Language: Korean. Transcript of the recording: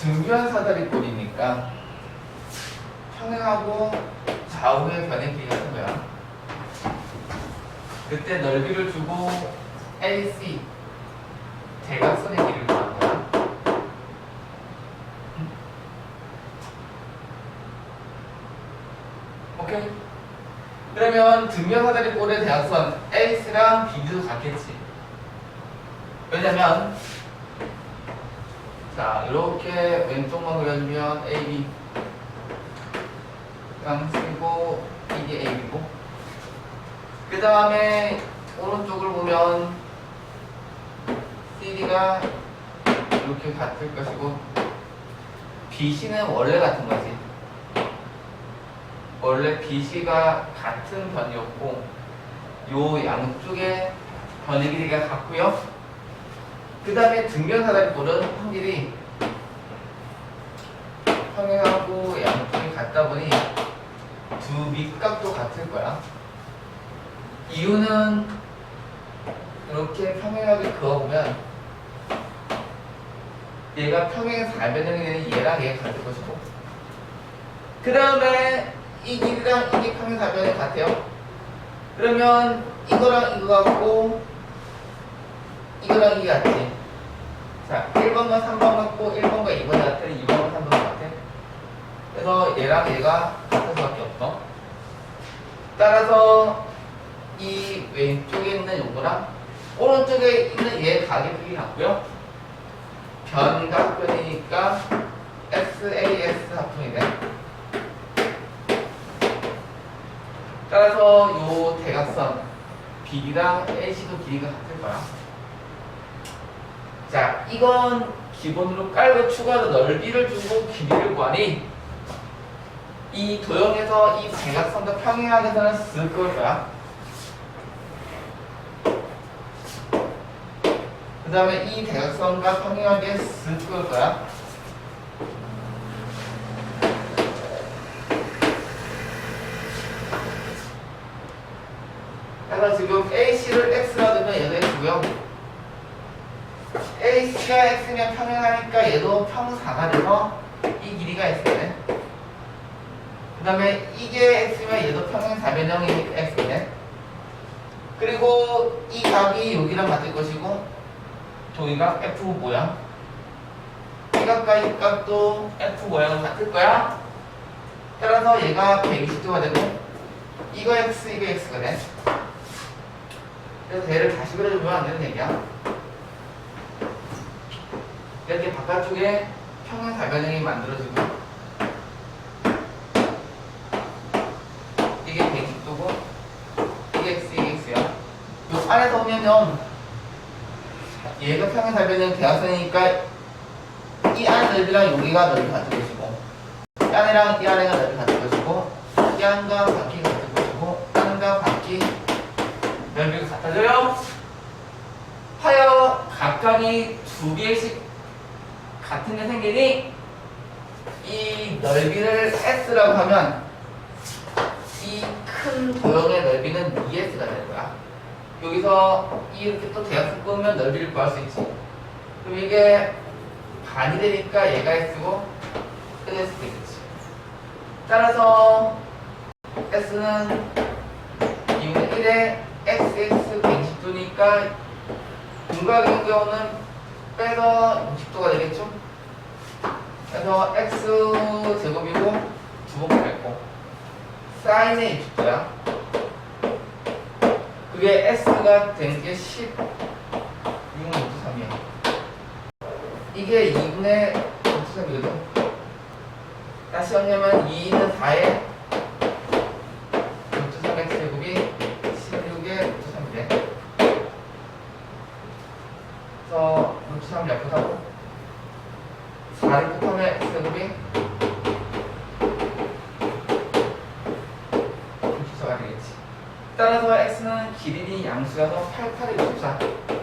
등변 사다리꼴이니까 평행하고 좌우의 길이가 같은 거야. 그때 넓이를 주고 AC 대각선의 길이를 구한 거야. 응? 오케이. 그러면 등변 사다리꼴의 대각선 AC랑 BD도 같겠지. 왜냐면 자 이렇게 왼쪽만 그려주면 AB 양쓰고 이게 AB고. 그 다음에 오른쪽을 보면 CD가 이렇게 같을 것이고 BC는 원래 같은 거지. 원래 BC가 같은 변이었고 요 양쪽의 변의 길이가 같고요 그 다음에 등변 사다리꼴은 확률이 평행하고 양쪽이 같다 보니 두 밑각도 같을 거야. 이유는 이렇게 평행하게 그어보면 얘가 평행 4변형이 되는 얘랑 얘가 같을 것이고 그 다음에 이 길이랑 이게 평행 4변형이 같아요. 그러면 이거랑 이거 같고 이거랑 이게 같지. 자, 1번과 3번 같고 1번과 2번이 같아. 2번과 3번이 같아. 그래서 얘랑 얘가 같을 수밖에 없어. 따라서 이 왼쪽에 있는 요거랑 오른쪽에 있는 얘 가격이 같고요. 변각변이니까 SAS 합성이 돼. 따라서 요 대각선 BD랑 AC도 길이가 같을 거야. 자, 이건 기본으로 깔고 추가로 넓이를 주고 길이를 구하니 이 도형에서 이 대각선과 평행하게서는 쓱 그을 거야. 그 다음에 이 대각선과 평행하게 쓱 그을 거야. 그래서 지금 AC를 X라 두면 얘도 X AC가 X면 평행하니까 얘도 평사가 돼서 이 길이가 X네. 그 다음에 이게 X면 얘도 평행 4변형이 X네. 그리고 이 각이 여기랑 같을 것이고 저기가 F 모양. 이 각과 이 각도 F 모양은 같을 거야. 따라서 얘가 120도가 되고 이거 X, 이거 X가 돼. 그래서 얘를 다시 그려주면 안 되는 얘기야. 이렇게 바깥쪽에 평행 사변형이 만들어지고 이게 120도고 이게 x, 이게 x야. 요 안에서 보면요 얘가 평행 사변형 대각선이니까 이 안의 넓이랑 여기가 넓이 같을 것이고 이 안이랑 이 안에가 넓이 같을 것이고 이 안과 바퀴 같을 것이고 안과 바퀴 넓이가 같아져요. 하여 각각이 두 개씩 같은 게 생기니 이 넓이를 S라고 하면 이 큰 도형의 넓이는 2S가 될 거야. 여기서 이렇게 또 대각선 끄면 넓이를 구할 수 있지. 그럼 이게 반이 되니까 얘가 S고 끝낼 수도 있겠지. 따라서 S는 2분의 1에 XX 120도니까 윤곽의 경우는 빼서 60도가 되겠죠? 그래서 x 제곱이고 두번 빼고 사인의 60도야. 그게 s가 된 게 10, 6, 3이야. 이게 2분의 3이거든. 다시 하냐면 2는 4에 6.3x 제곱이 16에 6.3이 돼. 그래서 6.3 약분하고 4를 곱하면 x제곱이 64가 되겠지. 따라서 x는 길이니 양수여서 88에 64.